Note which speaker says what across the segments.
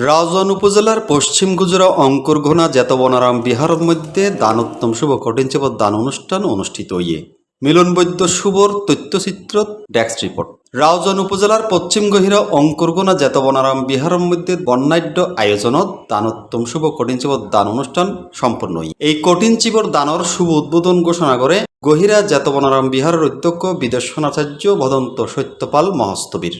Speaker 1: রাউজান উপজেলার পশ্চিম গুজরা অঙ্কুরঘোনা জেতবনারাম বিহারের মধ্যে দানোত্তম শুভ কঠিনচেপ দান অনুষ্ঠান অনুষ্ঠিত ইয়ে মিলন বৈদ্য শুভর তথ্যচিত্র ডেস্ক রিপোর্ট। রাউজান উপজেলার পশ্চিম গহিরা অঙ্কুরঘোনা জেতবনারাম বিহারের মধ্যে বর্ণাঢ্য আয়োজনত দানোত্তম শুভ কঠিনচেপ দান অনুষ্ঠান সম্পন্ন এই কঠিনচিবর দানর শুভ উদ্বোধন ঘোষণা করে গহিরা জেতবনারাম বিহারের অধ্যক্ষ বিদর্শনাচার্য ভদন্ত সত্যপাল মহস্তবীর।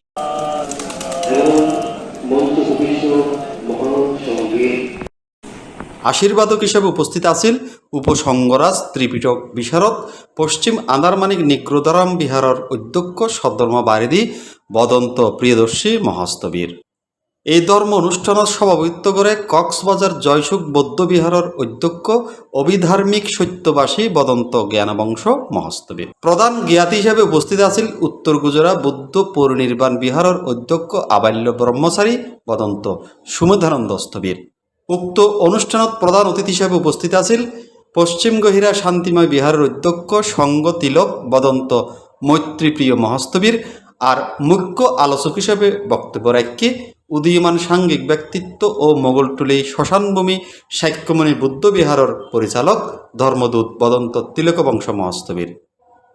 Speaker 1: আশীর্বাদক হিসেবে উপস্থিত আছেন উপসংগরাজ ত্রিপিটক বিশারদ, পশ্চিম আন্দারমানিক নিক্রোদারাম বিহারের অধ্যক্ষ সদ্ধর্মা বারিদি, বদন্ত প্রিয়দর্শী মহাস্তবীর এই ধর্ম অনুষ্ঠানত সভাপতিত্ব করে কক্সবাজার জয়সুখ বৌদ্ধ বিহারের অধ্যক্ষ অভিধার্মিক সত্যবাসী বদন্ত জ্ঞানবংশ মহাস্তবীর প্রধান জ্ঞাতি হিসেবে উপস্থিত আছেন উত্তর গুজরা বুদ্ধ পরিনির্বাণ বিহারের অধ্যক্ষ আবাল্য ব্রহ্মচারী বদন্ত সুমেধানন্দ স্থবির। উক্ত অনুষ্ঠানত প্রধান অতিথি হিসেবে উপস্থিত আছিল পশ্চিম গহিরা শান্তিময় বিহারের অধ্যক্ষ সঙ্গ তিলক বদন্ত মৈত্রীপ্রিয় মহাস্তবীর আর মুখ্য আলোচক হিসেবে বক্তব্য রাখে উদীয়মান সাংঘিক ব্যক্তিত্ব ও মোগলটুলি শ্মশানভূমি সাক্ষ্যমণি বুদ্ধবিহারের পরিচালক ধর্মদূত বদন্ত তিলকবংশ মহাস্তবীর।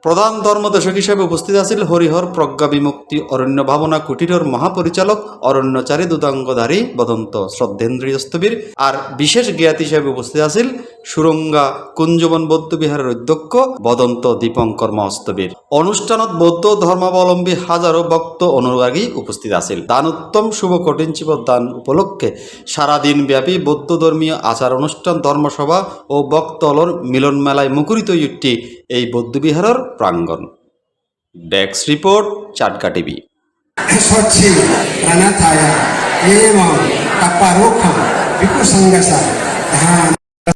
Speaker 1: প্রধান ধর্মদর্শক হিসেবে উপস্থিত আছিল হরিহর প্রজ্ঞা বিমুক্তি অরণ্য ভাবনা কুটিরর মহাপরিচালক অরণ্যচারী দুদাঙ্গধারী বদন্ত শ্রদ্ধেন্দ্রীয় স্থবির আর বিশেষ জ্ঞাতি হিসেবে উপস্থিত আছেন সুরঙ্গা কুঞ্জবন বৌদ্ধ বিহারের অধ্যক্ষ বদন্ত দীপঙ্কর মহস্তবীর অনুষ্ঠানত বৌদ্ধ ধর্মাবলম্বী হাজারো ভক্ত অনুরাগী উপস্থিত আছেন দানোত্তম শুভ কঠিনচিব দান উপলক্ষে সারাদিন ব্যাপী বৌদ্ধ ধর্মীয় আচার অনুষ্ঠান ধর্মসভা ও ভক্তলর মিলন মেলায় মুখরিত ইউটি এই বৌদ্ধবিহারের প্রাঙ্গণ ডেস্ক রিপোর্ট চাটকা টিভি
Speaker 2: स्वच्छी प्रणताय एवं कपारोखम विकुसंगसा ध्यान